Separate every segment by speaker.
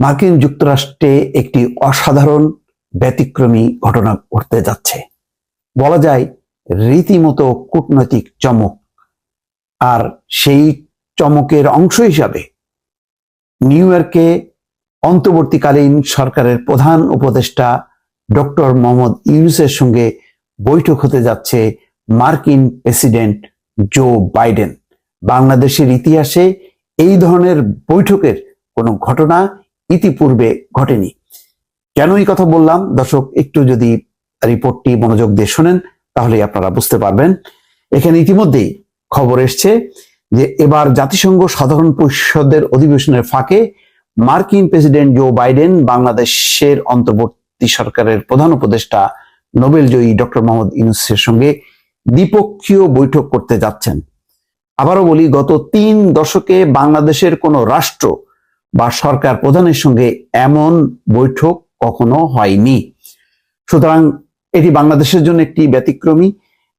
Speaker 1: মার্কিন যুক্তরাষ্ট্রে একটি অসাধারণ ব্যতিক্রমী ঘটনা ঘটতে যাচ্ছে। বলা যায়, রীতিমতো কূটনৈতিক চমক। আর সেই চমকের অংশ হিসাবে নিউ ইয়র্কে অন্তর্বর্তীকালীন সরকারের প্রধান উপদেষ্টা ডক্টর মোহাম্মদ ইউনুসের সঙ্গে বৈঠক হতে যাচ্ছে মার্কিন প্রেসিডেন্ট জো বাইডেন। বাংলাদেশের ইতিহাসে এই ধরনের বৈঠকের কোনো ঘটনা ইতিপূর্বে ঘটেনি। কেন এই কথা বললাম? দর্শক, একটু যদি রিপোর্টটি মনোযোগ দিয়ে শোনেন তাহলে আপনারা বুঝতে পারবেন। এখানে ইতিমধ্যেই খবর এসছে যে এবার জাতিসংঘ সাধারণ পরিষদের অধিবেশনের ফাঁকে মার্কিন প্রেসিডেন্ট জো বাইডেন, বাংলাদেশের অন্তর্বর্তী সরকারের প্রধান উপদেষ্টা নোবেল জয়ী ডক্টর মোহাম্মদ ইউনুসের সঙ্গে দ্বিপক্ষীয় বৈঠক করতে যাচ্ছেন। আবারও বলি, গত তিন দশকে বাংলাদেশের কোনো রাষ্ট্র বা সরকার প্রধানের সঙ্গে এমন বৈঠক কখনো হয়নি। সুতরাং এটি বাংলাদেশের জন্য একটি ব্যতিক্রমী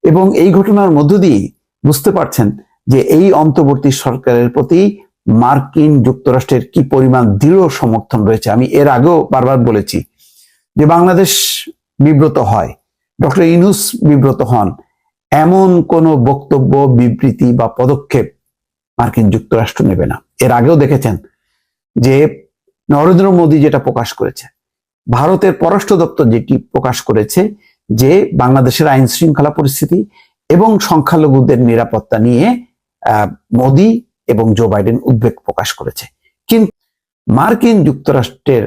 Speaker 1: এবং এই ঘটনার মধ্য দিয়ে বুঝতে পারছেন যে এই অন্তর্বর্তী সরকারের প্রতি মার্কিন যুক্তরাষ্ট্রের কি পরিমাণ দৃঢ় সমর্থন রয়েছে। আমি এর আগেও বারবার বলেছি যে বাংলাদেশ বিব্রত হয়, ডক্টর ইনুস বিব্রত হন। এমন কোনো বক্তব্য, বিবৃতি বা পদক্ষেপ মার্কিন যুক্তরাষ্ট্র নেবে না। এর আগেও দেখেছেন যে নরেন্দ্র মোদী যেটা প্রকাশ করেছে, ভারতের পররাষ্ট্র দপ্তর যেটি প্রকাশ করেছে, যে বাংলাদেশের আইন শৃঙ্খলা পরিস্থিতি এবং সংখ্যালঘুদের নিরাপত্তা নিয়ে মোদী এবং জো বাইডেন উদ্বেগ প্রকাশ করেছে। কিন্তু মার্কিন যুক্তরাষ্ট্রের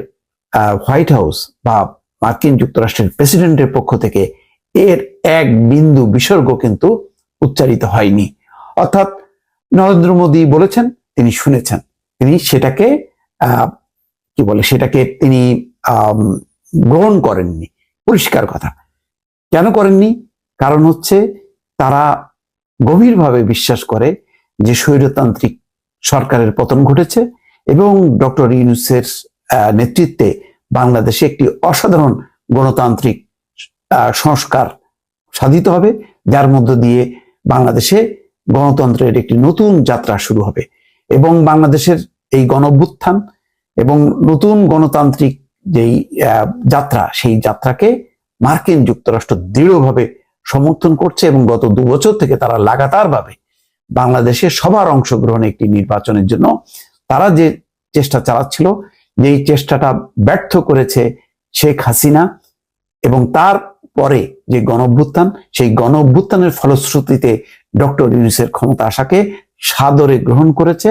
Speaker 1: হোয়াইট হাউস বা মার্কিন যুক্তরাষ্ট্রের প্রেসিডেন্টের পক্ষ থেকে এর এক বিন্দু বিসর্গ কিন্তু উচ্চারিত হয়নি। অর্থাৎ নরেন্দ্র মোদী বলেছেন, তিনি শুনেছেন। তিনি সেটাকে কি বলে, সেটাকে তিনি গ্রহণ করেননি। পরিষ্কার কথা। কেন করেননি? কারণ হচ্ছে তারা গভীরভাবে বিশ্বাস করে যে স্বৈরতান্ত্রিক সরকারের পতন ঘটেছে এবং ডক্টর ইউনুসের নেতৃত্বে বাংলাদেশে একটি অসাধারণ গণতান্ত্রিক সংস্কার সাধিত হবে, যার মধ্য দিয়ে বাংলাদেশে গণতন্ত্রের একটি নতুন যাত্রা শুরু হবে এবং বাংলাদেশের এই গণ এবং নতুন গণতান্ত্রিক যেই যাত্রা, সেই যাত্রাকে মার্কিন যুক্তরাষ্ট্র দৃঢ়ভাবে সমর্থন করছে এবং গত দু বছর থেকে তারা লাগাতারভাবে বাংলাদেশে সবার অংশগ্রহণে একটি নির্বাচনের জন্য তারা যে চেষ্টা চালাচ্ছিল, যেই চেষ্টাটা ব্যর্থ করেছে শেখ হাসিনা এবং তার পরে যে গণ অভ্যুত্থান সেই গণ অভ্যুত্থানের ফলশ্রুতিতে ডক্টর ইউনুসের ক্ষমতা আসাকে সাদরে গ্রহণ করেছে।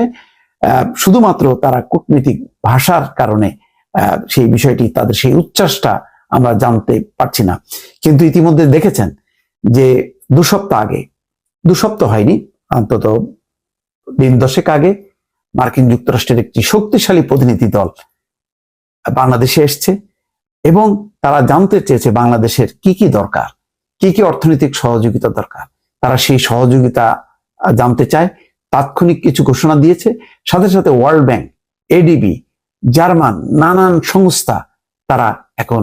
Speaker 1: শুধুমাত্র তারা কূটনীতিক ভাষার কারণে সেই বিষয়টি, তাদের সেই উচ্ছ্বাসটা আমরা জানতে পারছি না। কিন্তু ইতিমধ্যে দেখেছেন যে দু সপ্তাহ আগে, দু সপ্তাহ হয়নি, অন্তত দিন দশেক আগে মার্কিন যুক্তরাষ্ট্রের একটি শক্তিশালী প্রতিনিধি দল বাংলাদেশে এসছে এবং তারা জানতে চেয়েছে বাংলাদেশের কি কি দরকার, কি কি অর্থনৈতিক সহযোগিতা দরকার। তারা সেই সহযোগিতা জানতে চায়। তাৎক্ষণিক কিছু ঘোষণা দিয়েছে। সাথে সাথে ওয়ার্ল্ড ব্যাংক এডিবি জার্মান, নানান সংস্থা তারা এখন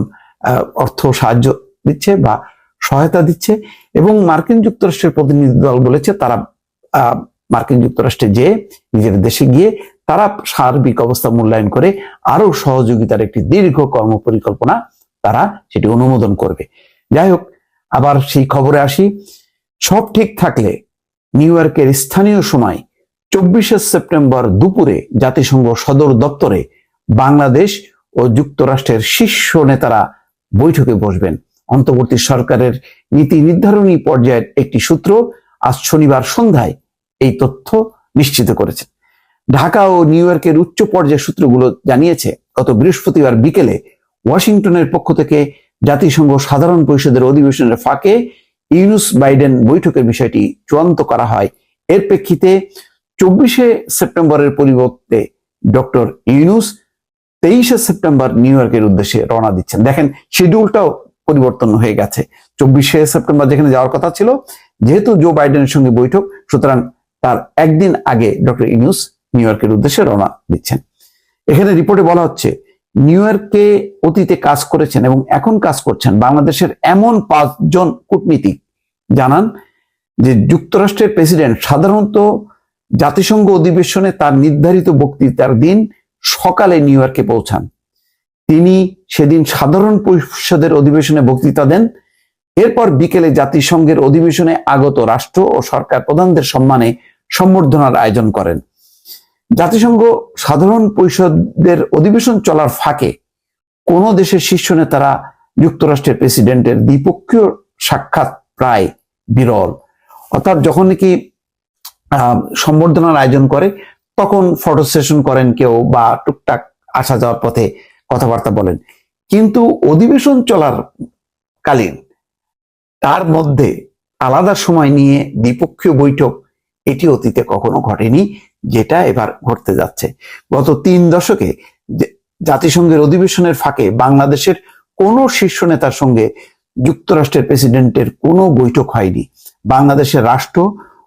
Speaker 1: অর্থ সাহায্য দিচ্ছে বা সহায়তা দিচ্ছে এবং মার্কিন যুক্তরাষ্ট্রের প্রতিনিধি দল বলেছে তারা মার্কিন যুক্তরাষ্ট্রে যে নিজের দেশে গিয়ে তারা সার্বিক অবস্থা মূল্যায়ন করে আরও সহযোগিতার একটি দীর্ঘ কর্ম পরিকল্পনা তারা সেটি অনুমোদন করবে। যাই হোক, আবার সেই খবরে আসি। সব ঠিক থাকলে নিউ ইয়র্কের স্থানীয় সময় চব্বিশে সেপ্টেম্বর দুপুরে জাতিসংঘ সদর দপ্তরে বাংলাদেশ ও যুক্তরাষ্ট্রের শীর্ষ নেতারা বৈঠকে বসবেন। অন্তর্বর্তী সরকারের নীতি নির্ধারণী পর্যায়ের একটি সূত্র আজ শনিবার সন্ধ্যায় এই তথ্য নিশ্চিত করেছে। ঢাকা ও নিউ ইয়র্কের উচ্চ পর্যায়ের সূত্রগুলো জানিয়েছে, গত বৃহস্পতিবার বিকেলে ওয়াশিংটনের পক্ষ থেকে জাতিসংঘ সাধারণ পরিষদের অধিবেশনের ফাঁকে ইউনুস বাইডেন বৈঠকের বিষয়টি চূড়ান্ত করা হয়। এর প্রেক্ষিতে চব্বিশে সেপ্টেম্বরের পরিবর্তে ডক্টর ইউনুস তেইশে সেপ্টেম্বর নিউ ইয়র্কের উদ্দেশ্যে রওনা দিচ্ছেন। দেখেন শিডিউলটাও পরিবর্তন হয়ে গেছে। চব্বিশে সেপ্টেম্বর যেখানে যাওয়ার কথা ছিল, যেহেতু জো বাইডেনের সঙ্গে বৈঠক, সুতরাং তার একদিন আগে ডক্টর ইউনুস নিউ ইয়র্কের উদ্দেশ্যে রওনা দিচ্ছেন। এখানে রিপোর্টে বলা হচ্ছে নিউ ইয়র্কে অতীতে কাজ করেছেন এবং এখন কাজ করছেন বাংলাদেশের এমন পাঁচজন কূটনীতিক। জানান যে যুক্তরাষ্ট্রের প্রেসিডেন্ট সাধারণত জাতিসংঘ অধিবেশনে তার নির্ধারিত বক্তৃতার দিন সকালে নিউ ইয়র্কে পৌঁছান। তিনি সেদিন সাধারণ পরিষদের অধিবেশনে বক্তৃতা দেন। এরপর বিকেলে জাতিসংঘের অধিবেশনে আগত রাষ্ট্র ও সরকার প্রধানদের সম্মানে সম্বর্ধনার আয়োজন করেন। জাতিসংঘ সাধারণ পরিষদের অধিবেশন চলার ফাঁকে কোন দেশের শীর্ষ নেতারা যুক্তরাষ্ট্রের প্রেসিডেন্টের দ্বিপক্ষীয় সাক্ষাৎ প্রায় বিরল। অর্থাৎ যখন নাকি সম্বর্ধনার আয়োজন করে, তখন ফটো সেশন করেন কেউ বা টুকটাক আসা যাওয়ার পথে কথাবার্তা বলেন। কিন্তু অধিবেশন চলার কালীন, তার মধ্যে আলাদা সময় নিয়ে দ্বিপক্ষীয় বৈঠক, এটি অতীতে কখনো ঘটেনি। যেটা এবার ঘটতে যাচ্ছে। গত তিন দশকে জাতিসংঘের অধিবেশনের ফাঁকে বাংলাদেশের কোনো শীর্ষ নেতার সঙ্গে যুক্তরাষ্ট্রের প্রেসিডেন্টের কোনো বৈঠক হয়নি। বাংলাদেশের রাষ্ট্র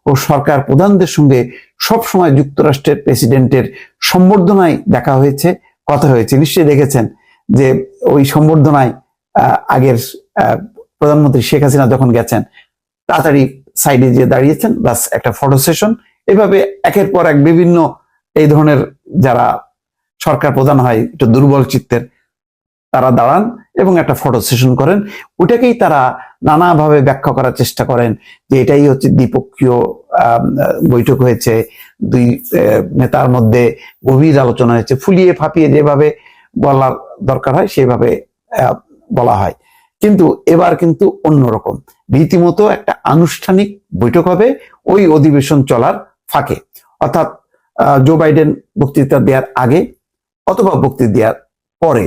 Speaker 1: ও সরকার প্রধানদের সঙ্গে সবসময় যুক্তরাষ্ট্রের প্রেসিডেন্টের সম্বর্ধনায় দেখা হয়েছে, কথা হয়েছে। নিশ্চয়ই দেখেছেন যে ওই সম্বর্ধনায় আগের প্রধানমন্ত্রী শেখ হাসিনা যখন গেছেন, তাড়াতাড়ি সাইডে যে দাঁড়িয়েছেন বাস একটা ফটো সেশন। এভাবে একের পর এক বিভিন্ন এই ধরনের যারা সরকার প্রধান হয়, একটু দুর্বল চিত্তের, তারা দাঁড়ান এবং একটা ফটো সেশন করেন। ওটাকেই তারা নানাভাবে ব্যাখ্যা করার চেষ্টা করেন যে এটাই হচ্ছে দ্বিপক্ষীয় বৈঠক হয়েছে। দুই নেতার মধ্যে গভীর আলোচনা হয়েছে। ফুলিয়ে ফাঁপিয়ে যেভাবে বলার দরকার হয়, সেভাবে বলা হয়। কিন্তু এবার কিন্তু অন্যরকম। রীতিমতো একটা আনুষ্ঠানিক বৈঠক হবে। ওই অধিবেশন চলার ফাঁকে। অর্থাৎ জো বাইডেন বক্তৃতা দেওয়ার আগে অথবা বক্তৃতা দেওয়ার পরে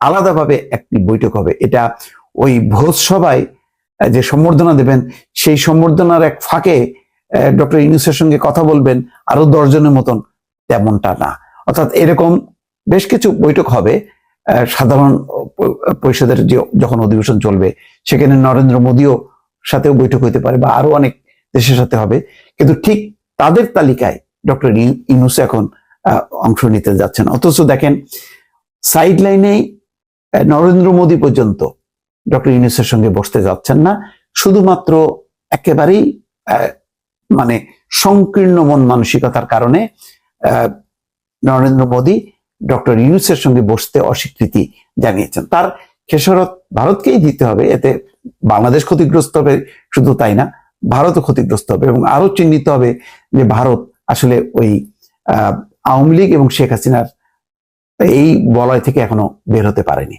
Speaker 1: আলাদাভাবে একটি বৈঠক হবে। এটা ওই ভোজ সভায় যে সম্বর্ধনা দেবেন, সেই সম্বর্ধনার এক ফাঁকে ডক্টর ইউনুসের সঙ্গে কথা বলবেন আরও দশজনের মতন, তেমনটা না। অর্থাৎ এরকম বেশ কিছু বৈঠক হবে সাধারণ পরিষদের যে যখন অধিবেশন চলবে, সেখানে নরেন্দ্র মোদীও সাথেও বৈঠক হতে পারে বা আরও অনেক দেশের সাথে হবে। কিন্তু ঠিক তাদের তালিকায় ডক্টর ইউনুস এখন অংশ নিতে যাচ্ছেন। অথচ দেখেন সাইড লাইনেই নরেন্দ্র মোদী পর্যন্ত ডক্টর ইউনুসের সঙ্গে বসতে যাচ্ছেন না। শুধুমাত্র একেবারেই মানে সংকীর্ণ মন মানসিকতার কারণে নরেন্দ্র মোদী ডক্টর ইউনুসের সঙ্গে বসতে অস্বীকৃতি জানিয়েছেন। তার খেসরত ভারতকেই দিতে হবে। এতে বাংলাদেশ ক্ষতিগ্রস্ত হবে শুধু তাই না ভারতও ক্ষতিগ্রস্ত হবে এবং আরও চিহ্নিত হবে যে ভারত আসলে ওই আহ, আওয়ামী লীগ এবং শেখ হাসিনার এই বলয় থেকে এখনও বের হতে পারেনি।